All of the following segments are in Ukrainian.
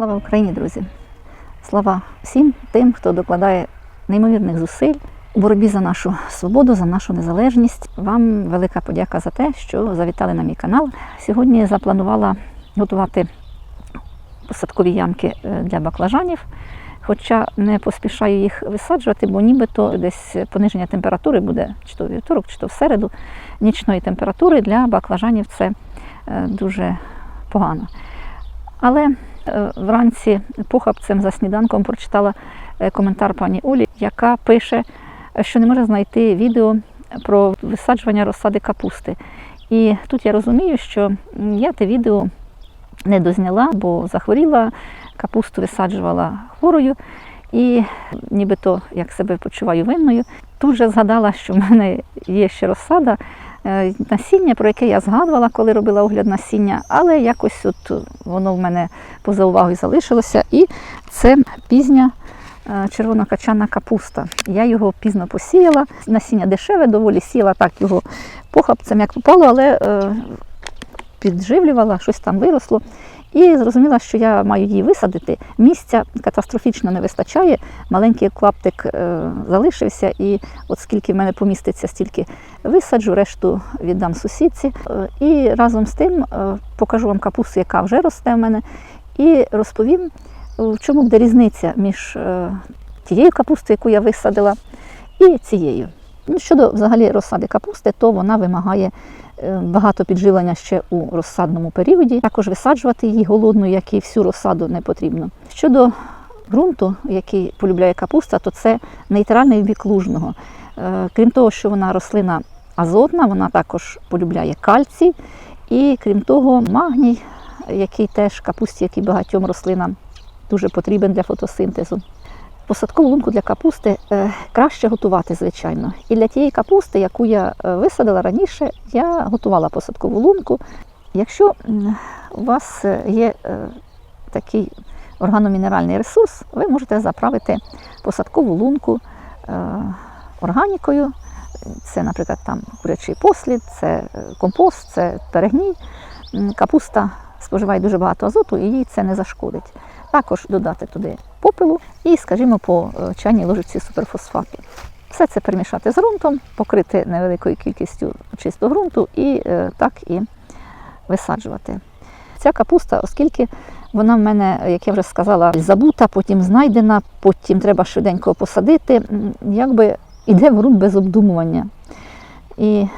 Слава Україні, друзі! Слава всім тим, хто докладає неймовірних зусиль у боротьбі за нашу свободу, за нашу незалежність. Вам велика подяка за те, що завітали на мій канал. Сьогодні запланувала готувати посадкові ямки е, для баклажанів. Хоча не поспішаю їх висаджувати, бо нібито десь пониження температури буде чи то вівторок, чи то в середу нічної температури для баклажанів це е, дуже погано. Але вранці похапцем за сніданком прочитала е, коментар пані Олі, яка пише, що не може знайти відео про висаджування розсади капусти. І тут я розумію, що я те відео не дозняла, бо захворіла, капусту висаджувала хворою. І нібито як себе почуваю винною. Тут же згадала, що в мене є ще розсада е, насіння, про яке я згадувала, коли робила огляд насіння, але якось от воно в мене поза увагою залишилося. І це пізня е, червонокачана капуста. Я його пізно посіяла. Насіння дешеве, доволі сіла так його похапцем, як попало, але е, підживлювала, щось там виросло. І зрозуміла, що я маю її висадити. Місця катастрофічно не вистачає. Маленький клаптик е, залишився, і от скільки в мене поміститься, стільки висаджу, решту віддам сусідці. Е, і разом з тим е, покажу вам капусту, яка вже росте в мене, і розповім, в чому буде різниця між тією капустою, яку я висадила, і цією. Ну, Щодо взагалі розсади капусти, то вона вимагає е, багато підживлення ще у розсадному періоді. Також висаджувати її голодну, як і всю розсаду не потрібно. Щодо ґрунту, який полюбляє капуста, то це нейтральний бік лужного. Е, Крім того, що вона рослина азотна, вона також полюбляє кальцій, і крім того, магній, який теж капусті, як багатьом рослинам дуже потрібен для фотосинтезу. Посадкову лунку для капусти е, краще готувати, звичайно. І для тієї капусти, яку я е, висадила раніше, я готувала посадкову лунку. Якщо у вас е, є такий органомінеральний ресурс, ви можете заправити посадкову лунку органікою. Це, наприклад, там курячий послід, це компост, це перегній. Капуста споживає дуже багато азоту і їй це не зашкодить. Також додати туди попелу і, скажімо, по е, чайній ложиці суперфосфату. Все це перемішати з ґрунтом, покрити невеликою кількістю чистого ґрунту і е, так і висаджувати. Ця капуста, оскільки вона в мене, як я вже сказала, забута, потім знайдена, потім треба швиденько посадити, якби йде в ґрунт без обдумування. І е,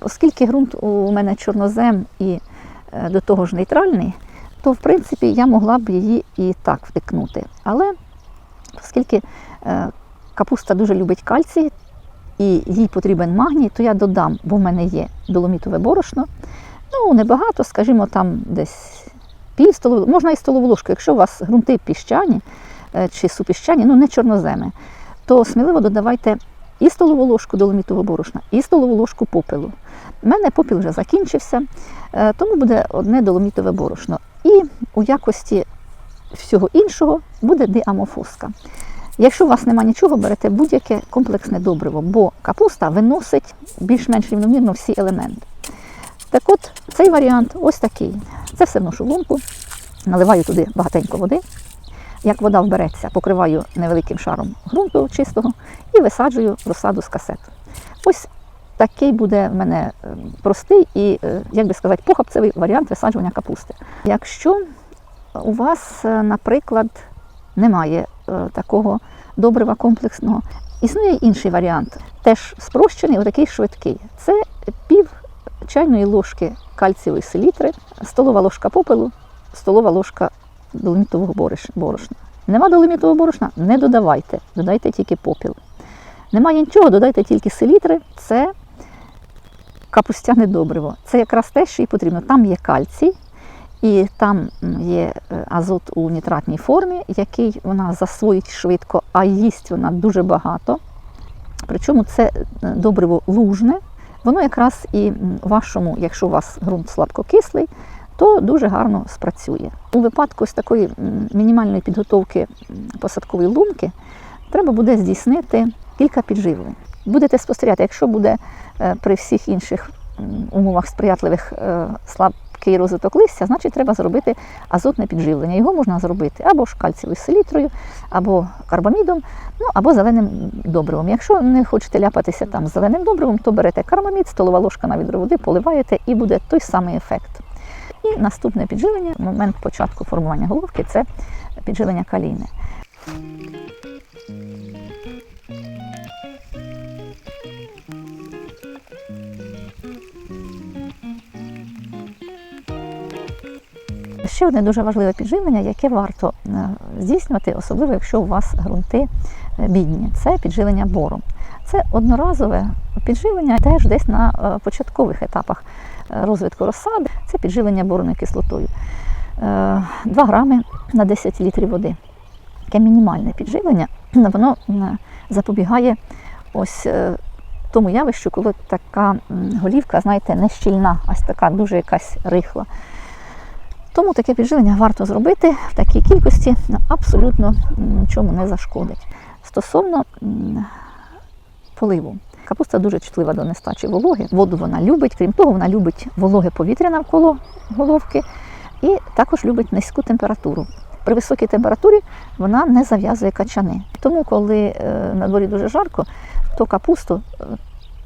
оскільки ґрунт у мене чорнозем і до того ж нейтральний, то в принципі я могла б її і так втикнути. Але оскільки е, капуста дуже любить кальцій і їй потрібен магній, то я додам, бо в мене є доломітове борошно. Ну, небагато, скажімо, там десь пів столової, можна і столову ложку. Якщо у вас ґрунти піщані е, чи супіщані, ну не чорноземи, то сміливо додавайте і столову ложку доломітового борошна, і столову ложку попелу. У мене попіл вже закінчився, е, тому буде одне доломітове борошно. І у якості всього іншого буде діамофоска. Якщо у вас немає нічого, берете будь-яке комплексне добриво, бо капуста виносить більш-менш рівномірно всі елементи. Так от, цей варіант ось такий. Це все вношу в лунку, наливаю туди багатенько води. Як вода вбереться, покриваю невеликим шаром ґрунту чистого і висаджую розсаду з касет. Ось такий буде в мене е, простий і, е, як би сказати, похапцевий варіант висаджування капусти. Якщо у вас, е, наприклад, немає такого добрива комплексного, існує інший варіант, теж спрощений, отакий швидкий. Це пів чайної ложки кальцієвої селітри, столова ложка попелу, столова ложка доломітового борошна. Нема доломітового борошна, не додавайте, додайте тільки попіл. Немає нічого, додайте тільки селітри, це капустяне добриво. Це якраз те, що їй потрібно. Там є кальцій, і там є е, азот у нітратній формі, який вона засвоїть швидко, а їсть вона дуже багато. Причому це е, добриво лужне, воно якраз і вашому, якщо у вас ґрунт слабкокислий, то дуже гарно спрацює. У випадку з такої мінімальної підготовки посадкової лунки треба буде здійснити кілька підживлень. Будете спостерігати, якщо буде е, при всіх інших умовах сприятливих е, слабкий розвиток листя, значить треба зробити азотне підживлення. Його можна зробити або ж кальцієвою селітрою, або карбамідом, ну або зеленим добривом. Якщо не хочете ляпатися там з зеленим добривом, то берете карбамід, столова ложка на відро води, поливаєте і буде той самий ефект. І наступне підживлення, момент початку формування головки це підживлення каліни. Ще одне дуже важливе підживлення, яке варто е, здійснювати, особливо якщо у вас ґрунти е, бідні, це підживлення бором. Це одноразове підживлення теж десь на е, початкових етапах розвитку розсади. Це підживлення бороною кислотою. Е, 2 грами на 10 літрів води. Таке мінімальне підживлення, воно запобігає ось тому явищу, коли така голівка, знаєте, не щільна, ось така дуже якась рихла. Тому таке підживлення варто зробити в такій кількості, абсолютно нічому не зашкодить. Стосовно поливу. Капуста дуже чутлива до нестачі вологи. Воду вона любить, крім того, вона любить вологе повітря навколо головки і також любить низьку температуру. При високій температурі вона не зав'язує качани. Тому, коли е, на дворі дуже жарко, то капусту е,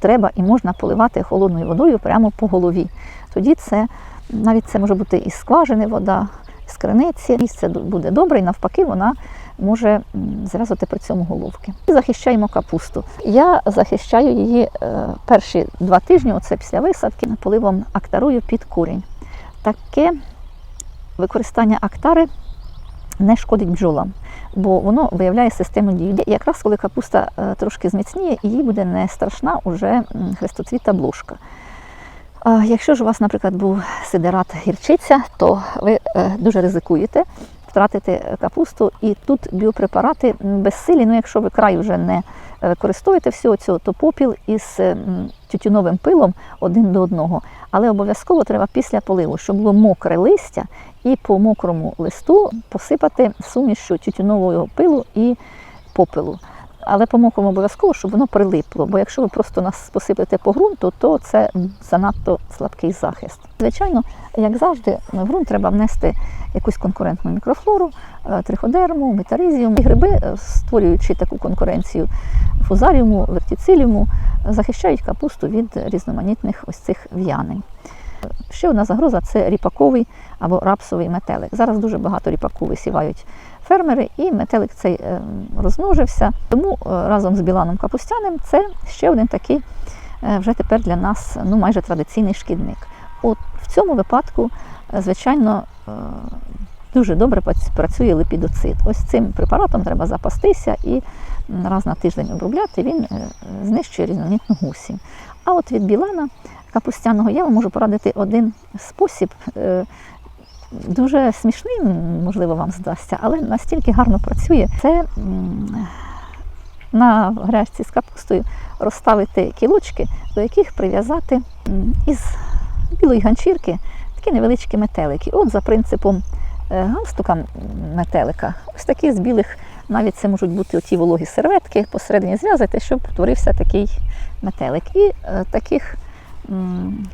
треба і можна поливати холодною водою прямо по голові. Тоді це навіть це може бути із скважини вода, з криниці. Місце буде добре, і навпаки, вона може зв'язувати при цьому головки. Захищаємо капусту. Я захищаю її е, перші два тижні, оце після висадки, поливом актарою під корінь. Таке використання актари не шкодить бджолам, бо воно виявляє систему дії. І якраз коли капуста е, трошки зміцніє, їй буде не страшна уже хрестоцвіта блошка. Якщо ж у вас, наприклад, був сидерат гірчиця, то ви е, дуже ризикуєте втратити капусту. І тут біопрепарати безсилі. Ну, якщо ви край вже не е, використовуєте всього цього, то попіл із тютюновим пилом один до одного. Але обов'язково треба після поливу, щоб було мокре листя, і по мокрому листу посипати сумішю тютюнового пилу і попелу. Але по мокрому обов'язково, щоб воно прилипло. Бо якщо ви просто нас посипете по ґрунту, то це занадто слабкий захист. Звичайно, як завжди, в ґрунт треба внести якусь конкурентну мікрофлору, е, триходерму, метаризіум. І гриби, е, створюючи таку конкуренцію фузаріуму, вертициліуму, захищають капусту від різноманітних ось цих в'янень. Ще одна загроза це ріпаковий або рапсовий метелик. Зараз дуже багато ріпаку висівають фермери, і метелик цей е, розмножився. Тому е, разом з біланом капустяним це ще один такий е, вже тепер для нас ну, майже традиційний шкідник. От в цьому випадку, звичайно, дуже добре працює липідоцит. Ось цим препаратом треба запастися і раз на тиждень обробляти, він е, знищує різноманітну гусінь. А от від білана капустяного я вам можу порадити один спосіб. е, Дуже смішний, можливо, вам здасться, але настільки гарно працює. Це на грязці з капустою розставити кілочки, до яких прив'язати із білої ганчірки такі невеличкі метелики. От за принципом галстука метелика, ось такі з білих, навіть це можуть бути оті вологі серветки, посередині зв'язати, щоб творився такий метелик. І е, таких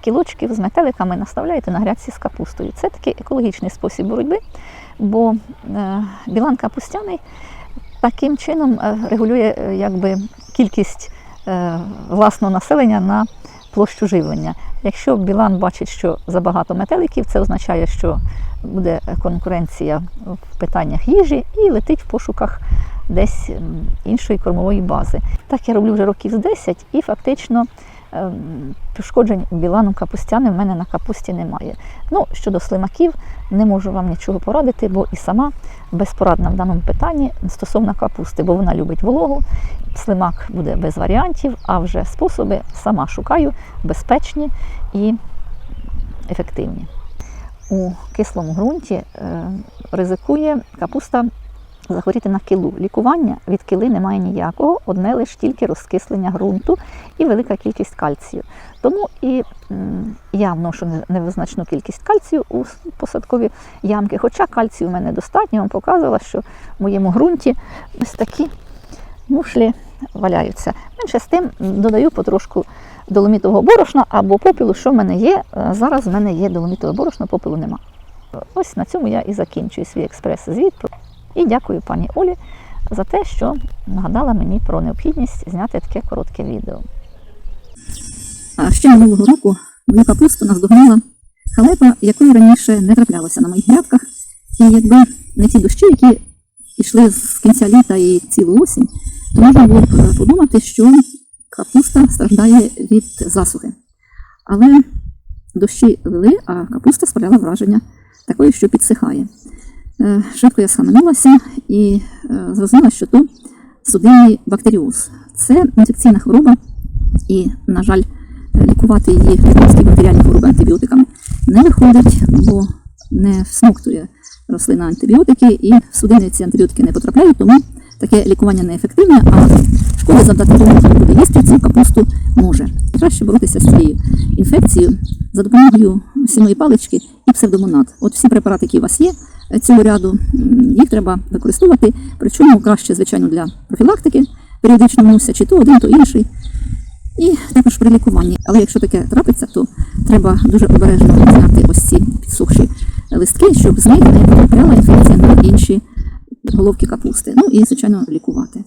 кілочків з метеликами наставляєте на грядці з капустою. Це такий екологічний спосіб боротьби, бо е, білан капустяний таким чином е, регулює е, якби, кількість е, власного населення на площу живлення. Якщо білан бачить, що забагато метеликів, це означає, що буде конкуренція в питаннях їжі і летить в пошуках десь іншої кормової бази. Так я роблю вже років з 10 і фактично пошкоджень біланом капустяним в мене на капусті немає. Ну, щодо слимаків, не можу вам нічого порадити, бо і сама безпорадна в даному питанні стосовно капусти, бо вона любить вологу. Слимак буде без варіантів, а вже способи сама шукаю безпечні і ефективні. У кислому ґрунті е, ризикує капуста захворіти на килу. Лікування від кили немає ніякого, одне лише тільки розкислення ґрунту і велика кількість кальцію. Тому і я вношу невизначну кількість кальцію у посадкові ямки. Хоча кальцію в мене достатньо, я вам показувала, що в моєму ґрунті ось такі мушлі валяються. Менше з тим додаю потрошку доломітового борошна або попілу, що в мене є. Е, Зараз в мене є доломітове борошно, попелу нема. Ось на цьому я і закінчую свій експрес-звіт. І дякую пані Олі за те, що нагадала мені про необхідність зняти таке коротке відео. А ще минулого року мою капусту наздогнала халепа, якої раніше не траплялося на моїх грядках. І якби не ті дощі, які йшли з кінця літа і цілу осінь, то можна було б е, подумати, що капуста страждає від засухи. Але дощі лили, а капуста справляла враження такої, що підсихає. Е, Швидко я схаменулася і е, зрозуміла, що то судинний бактеріоз. Це інфекційна хвороба, і, на жаль, лікувати її лікарські бактеріальні хвороби антибіотиками не виходить, бо не всмоктує рослина антибіотики, і в судини ці антибіотики не потрапляють, тому таке лікування неефективне, а шкоди завдати тому, хто буде їсти цю капусту може. Краще боротися з цією інфекцією за допомогою сіної палички і псевдомонад. От всі препарати, які у вас є е, цього ряду, їх треба використовувати, причому краще, звичайно, для профілактики періодично вносять чи то один, то інший. І також при лікуванні. Але якщо таке трапиться, то треба дуже обережно зняти ось ці підсохші листки, щоб з них не потрапляла інфекція на інші головки капусти. Ну і, звичайно, лікувати.